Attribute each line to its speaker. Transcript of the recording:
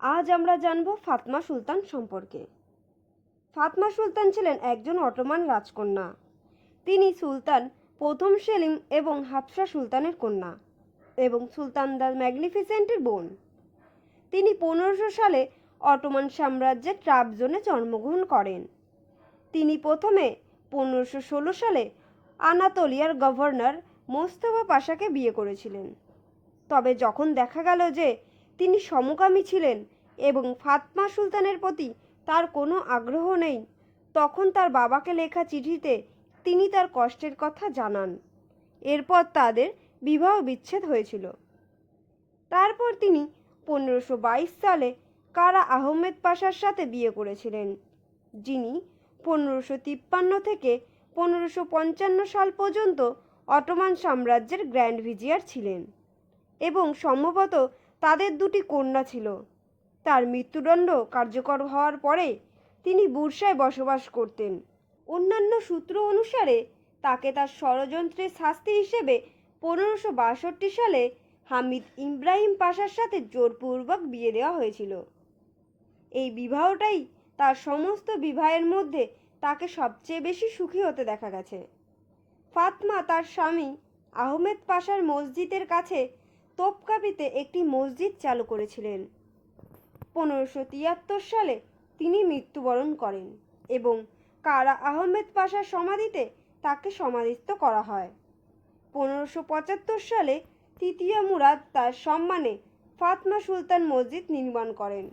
Speaker 1: আজ আমরা জানব ফাতমা সুলতান সম্পর্কে। ফাতমা সুলতান ছিলেন একজন অটোমান রাজকন্যা। তিনি সুলতান প্রথম সেলিম এবং হাফসা সুলতানের কন্যা এবং সুলতান দ্য ম্যাগনিফিসেন্টের বোন। তিনি পনেরোশো সালে অটোমান সাম্রাজ্যের ট্রাবজোনে জন্মগ্রহণ করেন। তিনি প্রথমে পনেরোশো ষোলো সালে আনাতোলিয়ার গভর্নর মোস্তফা পাশাকে বিয়ে করেছিলেন। তবে যখন দেখা গেল যে তিনি সমকামী ছিলেন এবং ফাতমা সুলতানের প্রতি তার কোনো আগ্রহ নেই। তখন তার বাবাকে লেখা চিঠিতে তিনি তার কষ্টের কথা জানান। এরপর তাদের বিবাহ বিচ্ছেদ হয়েছিল। তারপর তিনি পনেরোশো বাইশ সালে কারা আহমেদ পাশার সাথে বিয়ে করেছিলেন, যিনি পনেরোশো তিপ্পান্ন থেকে পনেরোশো পঞ্চান্ন সাল পর্যন্ত অটোমান সাম্রাজ্যের গ্র্যান্ড ভিজিয়ার ছিলেন এবং সম্ভবত তাদের দুটি কন্যা ছিল। তার মৃত্যুদণ্ড কার্যকর হওয়ার পরে তিনি বুরসায় বসবাস করতেন। অন্যান্য সূত্র অনুসারে তাকে তার ষড়যন্ত্রের শাস্তি হিসেবে পনেরোশো বাষট্টি সালে হামিদ ইব্রাহিম পাশার সাথে জোরপূর্বক বিয়ে দেওয়া হয়েছিল। এই বিবাহটাই তার সমস্ত বিবাহের মধ্যে তাকে সবচেয়ে বেশি সুখী হতে দেখা গেছে। ফাতমা তার স্বামী আহমেদ পাশার মসজিদের কাছে তোপকাপিতে একটি মসজিদ চালু করেছিলেন। পনেরোশো তিয়াত্তর সালে তিনি মৃত্যুবরণ করেন এবং কারা আহমেদ পাশার সমাধিতে তাকে সমাধিস্থ করা হয়। পনেরোশো পঁচাত্তর সালে তৃতীয় মুরাদ তার সম্মানে ফাতমা সুলতান মসজিদ নির্মাণ করেন।